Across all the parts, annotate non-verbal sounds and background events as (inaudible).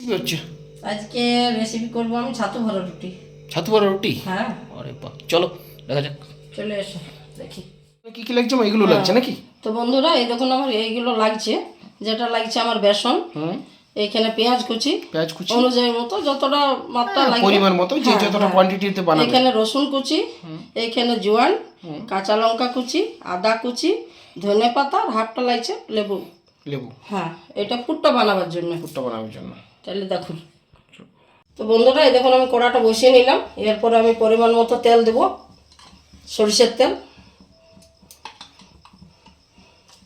কি হচ্ছে আজকে রেসিপি করব আমি ছাতু ভরা রুটি। ছাতু বড়া রুটি? হ্যাঁ। আরে বাহ চলো দেখা যাক। চলে এসো দেখি। কি কি লাগছে? এগুলো লাগছে নাকি? তো বন্ধুরা এই দেখুন আমার এইগুলো লাগছে যেটা লাগছে আমার বেসন। হুম। এইখানে পেঁয়াজ কুচি। পেঁয়াজ কুচি? অনুযায়ী মতো যতটা মাত্রা লাগে পরিমাণ মতো যে হ্যাঁ, যতটা হ্যাঁ। কোয়ান্টিটিতে বানাবে। এখানে রসুন কুচি এইখানে জোয়ান কাঁচা লঙ্কা কুচি আদা কুচি ধনে পাতা আর হাফটা লাগছে লেবু। লেবু। হ্যাঁ এটা পুরটা বানাবার জন্য। পুরটা বানাবার জন্য। তাহলে দেখুন। তো বন্ধুরা এই দেখুন আমি কড়াটা বসিয়ে নিলাম। এরপরে আমি পরিমাণ মতো তেল দেব সরিষার তেল।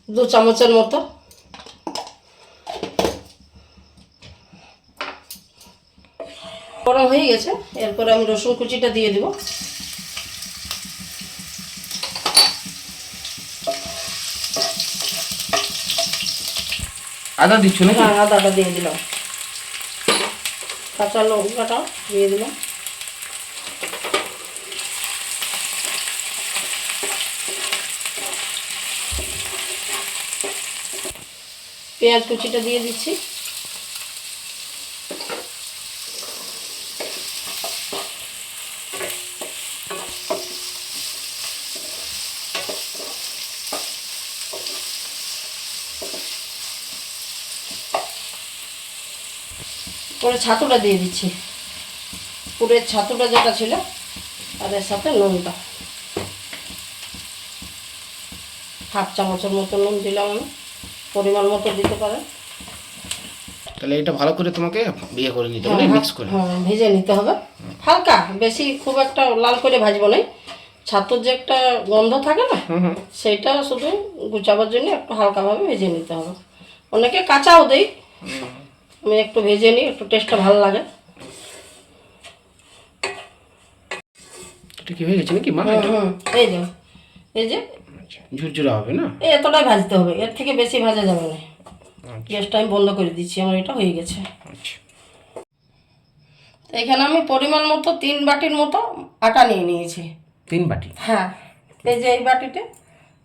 দু চামচের মতো। গরম হয়ে গেছে এরপরে আমি রসুন কুচিটা দিয়ে দিব। আদা দিচ্ছ না হ্যাঁ আদাটা দিয়ে দিলাম। কাঁচা লঙ্কাটা দিয়ে দিলাম। পেঁয়াজ কুচিটা দিয়ে দিচ্ছি। পরে ছাতুটা দিয়ে দিচ্ছি। পুরের ছাতুটা যেটা ছিল এর সাথে নুনটা। হাফ চামচের মতো নুন দিলাম আমি। পরিমাণ মতো দিতে পারেন। তাহলে এটা ভালো করে তোমাকে বিয়ে করে নিতে হবে মিক্স করে। হ্যাঁ ভেজে নিতে হবে। হালকা বেশি খুব একটা লাল করে ভাজবো না ছাতুর যে একটা গন্ধ থাকে না সেইটা শুধু গুচাবার জন্য একটু হালকাভাবে ভেজে নিতে হবে। অনেকে কাঁচাও দেই। আমি একটু ভেজে নিই একটু টেস্টটা ভালো লাগে। এটা কি হয়ে গেছে নাকি মা? এই যে এই যে। আচ্ছা, ঝুরঝুরা হবে না? এই এতটাই ভাজতে হবে এর থেকে বেশি ভাজা যাবে না। আচ্ছা। গ্যাসটা আমি বন্ধ করে দিচ্ছি আমার এটা হয়ে গেছে। আচ্ছা। এখানে আমি পরিমাণ মতো তিন বাটির মতো আটা নিয়ে নিয়েছি। তিন বাটি? হ্যাঁ এই যে এই বাটিতে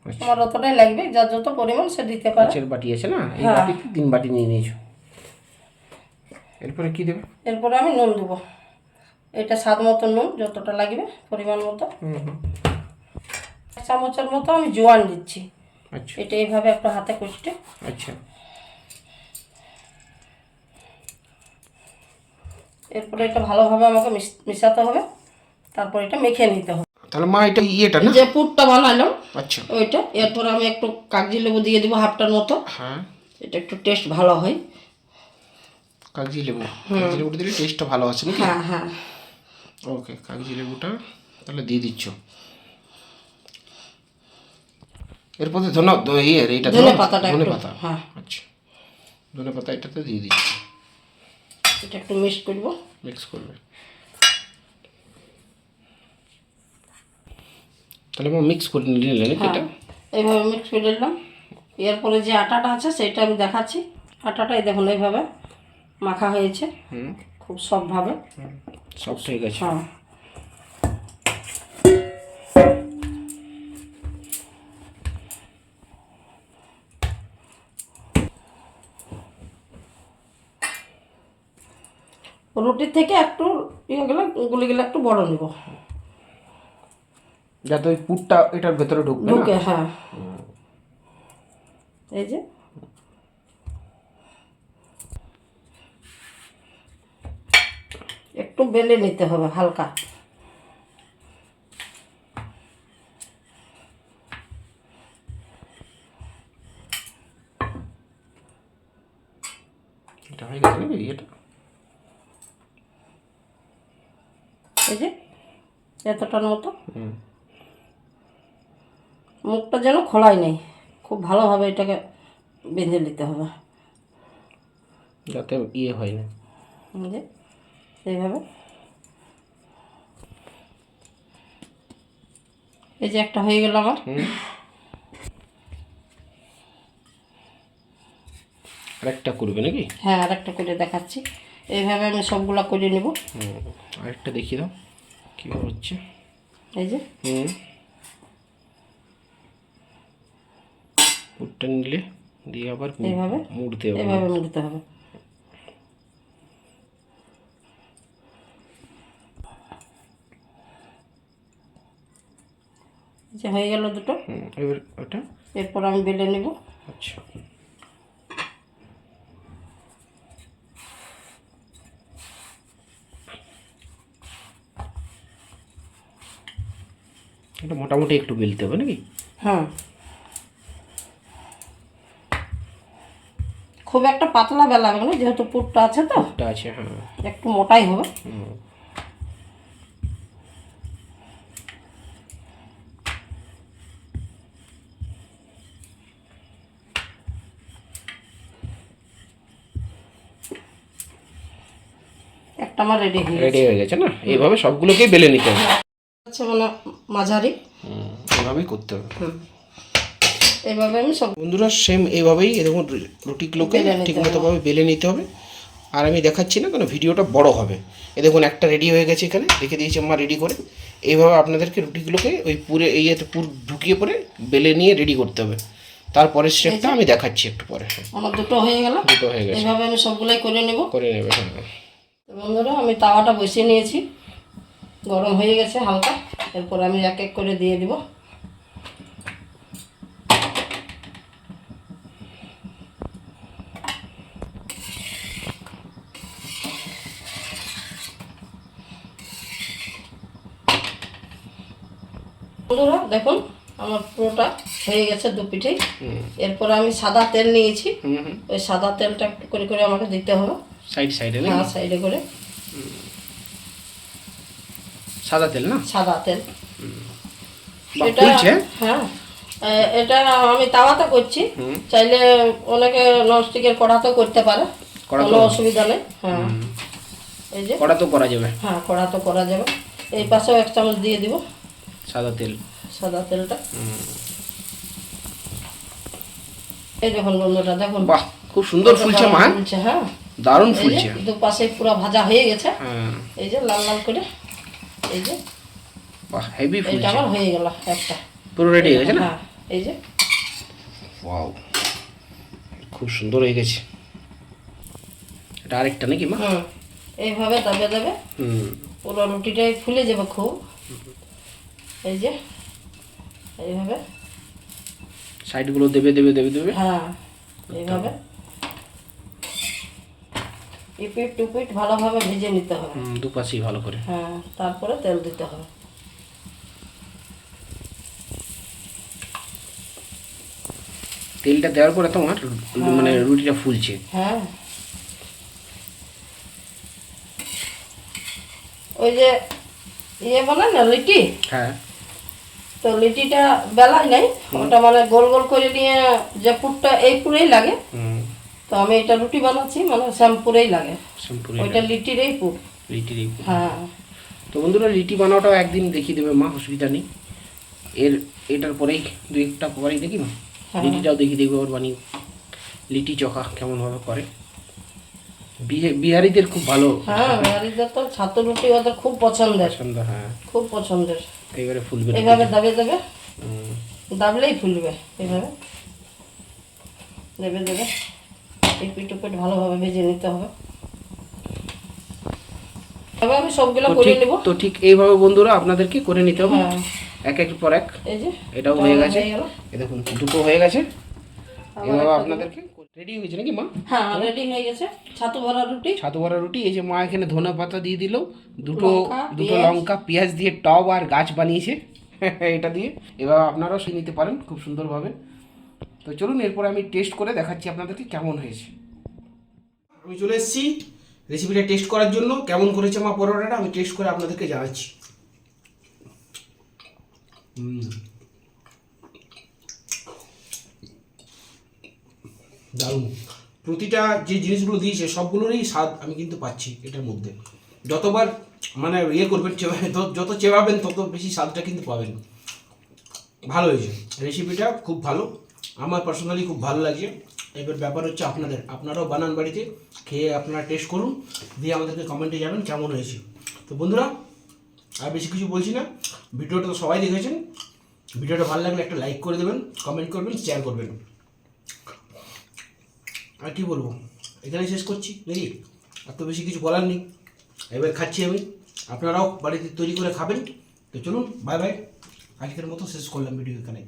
আচ্ছা। আমার অতটাই লাগবে যার যত পরিমাণ সে দিতে পারে। বাটি আছে না? এই হ্যাঁ। বাটিতে তিন বাটি নিয়ে নিয়েছো। এরপরে কি দেবে? এরপরে আমি নুন দেবো। এটা স্বাদ মতো নুন যতটা লাগবে পরিমাণ মতো। চামচের মতো আমি জোয়ান দিচ্ছি। আচ্ছা। এটা এইভাবে একটা হাতে কুচটে আচ্ছা। এরপরে এটা ভালোভাবে আমাকে মিশ- মিশাতে হবে। তারপর এটা মেখে নিতে হবে। তাহলে মা এটা ইয়েটা না? যে পুরটা বানালাম আচ্ছা। ওইটা। এরপর আমি একটু কাগজি লেবু দিয়ে দিব হাফটার মতো। হ্যাঁ। এটা একটু টেস্ট ভালো হয়। কাগজি লেবু। কাগজি লেবুটা দিলে টেস্টটা ভালো আছে নাকি? হ্যাঁ হ্যাঁ। ওকে কাগজি লেবুটা তাহলে দিয়ে দিচ্ছ। এরপর ধনে ইয়ে এইটা ধনে পাতাটা ধনে পাতা। হ্যাঁ। আচ্ছা। ধনে পাতা এটাতে দিয়ে দিচ্ছি। এটা একটু মিক্স করব। মিক্স করবে। তাহলে মা মিক্স করে নিলে নাকি হ্যাঁ। এটা? এইভাবে মিক্স করে নিলাম। এরপরে যে আটাটা আছে সেটা আমি দেখাচ্ছি। আটাটা এই দেখুন এইভাবে। মাখা হয়েছে। হুম। খুব সবভাবে। সব ঠিক আছে। হ্যাঁ। রুটির থেকে একটু ইয়ে গেলে গুলি গেলে একটু বড় নেব। যাতে ওই পুরটা এটার ভেতরে ঢুকবে ঢুকে হ্যাঁ। এই যে। একটু বেলে নিতে হবে হালকা। এটা হয়ে গেছে নাকি এটা এই যে এতটার মতো। মুখটা যেন খোলাই নেই খুব ভালোভাবে এটাকে বেঁধে নিতে হবে। যাতে ইয়ে হয় না। যে। এইভাবে। এই যে একটা হয়ে গেল আমার। হুম। আরেকটা করবে নাকি? হ্যাঁ আর একটা করে দেখাচ্ছি। এইভাবে আমি সবগুলা করে নেব। হুম আরেকটা দেখিয়ে দাও কীভাবে হচ্ছে। এই যে। হুম। পুরটা নিলে দিয়ে আবার এইভাবে? মুড়তে হবে। এইভাবে মুড়তে হবে। যে হয়ে গেল দুটো। এবার ওটা? এরপর আমি বেলে নেব। আচ্ছা। এটা মোটামুটি একটু বেলতে হবে নাকি? হ্যাঁ। খুব একটা পাতলা বেলা হবে না যেহেতু পুরটা আছে তো। এটা আছে হ্যাঁ। একটু মোটাই হবে। হুম। একটা আমার রেডি হয়ে রেডি হয়ে গেছে না? এইভাবে সবগুলোকেই বেলে নিতে হবে। যাচ্ছে মানে মাঝারি। হুম, এইভাবেই করতে হবে। হুম। এইভাবে আমি সব বন্ধুরা সেম এইভাবেই এই দেখুন রুটিগুলোকে ঠিকমতোভাবে বেলে নিতে হবে। আর আমি দেখাচ্ছি না কেন ভিডিওটা বড় হবে। এ দেখুন একটা রেডি হয়ে গেছে এখানে। রেখে দিয়েছি আমার রেডি করে। এইভাবে আপনাদেরকে রুটিগুলোকে ওই পুরে এই পুর ঢুকিয়ে পরে বেলে নিয়ে রেডি করতে হবে। তারপরের স্টেপটা আমি দেখাচ্ছি একটু পরে। আমার দুটো হয়ে গেল। দুটো হয়ে গেছে। এইভাবে আমি সবগুলাই করে নেব। করে নেবে হ্যাঁ। তো বন্ধুরা আমি তাওয়াটা বসিয়ে নিয়েছি। গরম হয়ে গেছে হালকা। এরপর আমি এক এক করে দিয়ে দিব। বন্ধুরা দেখুন আমার পুরোটা হয়ে গেছে দু পিঠে এরপর আমি সাদা তেল নিয়েছি। ওই সাদা তেলটা একটু করে করে আমাকে দিতে হবে। সাইড সাইডে না হ্যাঁ সাইডে করে। সাদা তেল না? সাদা তেল। এটা হ্যাঁ। এটা আমি তাওয়াতে করছি। চাইলে অনেকে ননস্টিকের কড়াতেও করতে পারে? কোনো অসুবিধা নেই। হ্যাঁ। এই যে। কড়া তো করা যাবে? হ্যাঁ কড়া তো করা যাবে। এই পাশেও এক চামচ দিয়ে দিব। সাদা তেল। সাদা তেলটা। এই দেখুন বন্ধুটা দেখুন। বাহ খুব সুন্দর ফুলছে মা। হ্যাঁ? দারুণ ফুলছে দুপাশে পুরো ভাজা হয়ে গেছে। হ্যাঁ। এই যে লাল লাল করে এই যে বাহ হেভি ফুলছে আমার হয়ে গেল একটা। পুরো রেডি হয়ে গেছে না? হ্যাঁ এই যে। ওয়াও খুব সুন্দর হয়ে গেছে। এটা আরেকটা নাকি মা? এইভাবে দাবে দাবে হুম। পুরো রুটিটাই ফুলে যাবে খুব। এই যে এইভাবে। সাইডগুলো দেবে দেবে দেবে দেবে। হ্যাঁ এইভাবে। ইপিট টুপিট ভালোভাবে ভেজে নিতে হবে। দুপাশেই ভালো করে। হ্যাঁ তারপরে তেল দিতে হবে। তেলটা দেওয়ার পরে তোমার মানে রুটিটা ফুলছে। হ্যাঁ। ওই যে ইয়ে বানায় না লিটি? হ্যাঁ। তো লিটিটা বেলায় নেই। ওটা মানে গোল গোল করে নিয়ে যে পুরটা এই পুরেই লাগে। হুম। তো আমি এটা রুটি বানাচ্ছি মানে শ্যাম্পুরেই লাগে। ওইটা লিটিরই পুর। লিটির এই- হ্যাঁ। তো বন্ধুরা লিটি বানাওটাও একদিন দেখিয়ে দেবে মা অসুবিধা নেই। এর এটার পরেই দুই একটা পরেই দেখি মা। হ্যাঁ। লিটিটাও দেখিয়ে দেবে ওর বানিয়ে। লিটি চোখা কেমনভাবে করে। বিহারিদের খুব ভালো। হ্যাঁ বিহারিদের তো ছাতু রুটি ওদের খুব পছন্দের। পছন্দ হ্যাঁ। খুব পছন্দের। এইবারে ফুলবে এইভাবে দাবে। দাবলেই ফুলবে এইভাবে দেবে দেবে। এপিট টুপিট ভালোভাবে ভেজে নিতে হবে। তবে আমি সবগুলো করে নেব। তো ঠিক এইভাবে বন্ধুরা আপনাদেরকে করে নিতে হবে। হ্যাঁ। এক এক পর এক। এই যে এটাও হয়ে গেছে। হয়ে এ দেখুন দুটো হয়ে গেছে। এভাবে আপনাদেরকে রেডি হয়েছে নাকি মা? হ্যাঁ রেডি হয়ে গেছে। ছাতু ভরা রুটি। ছাতু ভরা রুটি। এই যে মা এখানে ধনে পাতা দিয়ে দিল। দুটো দুটো লঙ্কা পেঁয়াজ দিয়ে টব আর গাছ বানিয়েছে। (laughs) এটা দিয়ে। এবার আপনারাও সে নিতে পারেন খুব সুন্দরভাবে। তো চলুন, এরপর আমি টেস্ট করে দেখাচ্ছি আপনাদেরকে কেমন হয়েছে। আমি চলে এসেছি রেসিপিটা টেস্ট করার জন্য। কেমন করেছে আমার পরোটাটা, আমি টেস্ট করে আপনাদেরকে জানাচ্ছি। দারুণ। প্রতিটা যে জিনিসগুলো দিয়েছে, সবগুলোরই স্বাদ আমি কিন্তু পাচ্ছি এটার মধ্যে। যতবার মানে ইয়ে করবেন, চেবা- যত- যত চেবাবেন, তত বেশি স্বাদটা কিন্তু পাবেন। ভালো হয়েছে। রেসিপিটা খুব ভালো। আমার পার্সোনালি খুব ভালো লাগছে। এবার ব্যাপার হচ্ছে আপনাদের। আপনারাও বানান বাড়িতে, খেয়ে আপনারা টেস্ট করুন, দিয়ে আমাদেরকে কমেন্টে জানান কেমন হয়েছে। তো বন্ধুরা, আর বেশি কিছু বলছি না। ভিডিওটা তো সবাই দেখেছেন। ভিডিওটা ভালো লাগলে একটা লাইক করে দেবেন কমেন্ট করবেন শেয়ার করবেন। আর কি বলব? এখানে শেষ করছি, নাকি? আর তো বেশি কিছু বলার নেই। এবার খাচ্ছি আমি। আপনারাও বাড়িতে তৈরি করে খাবেন। তো চলুন বাই বাই আজকের মতো শেষ করলাম ভিডিও এখানে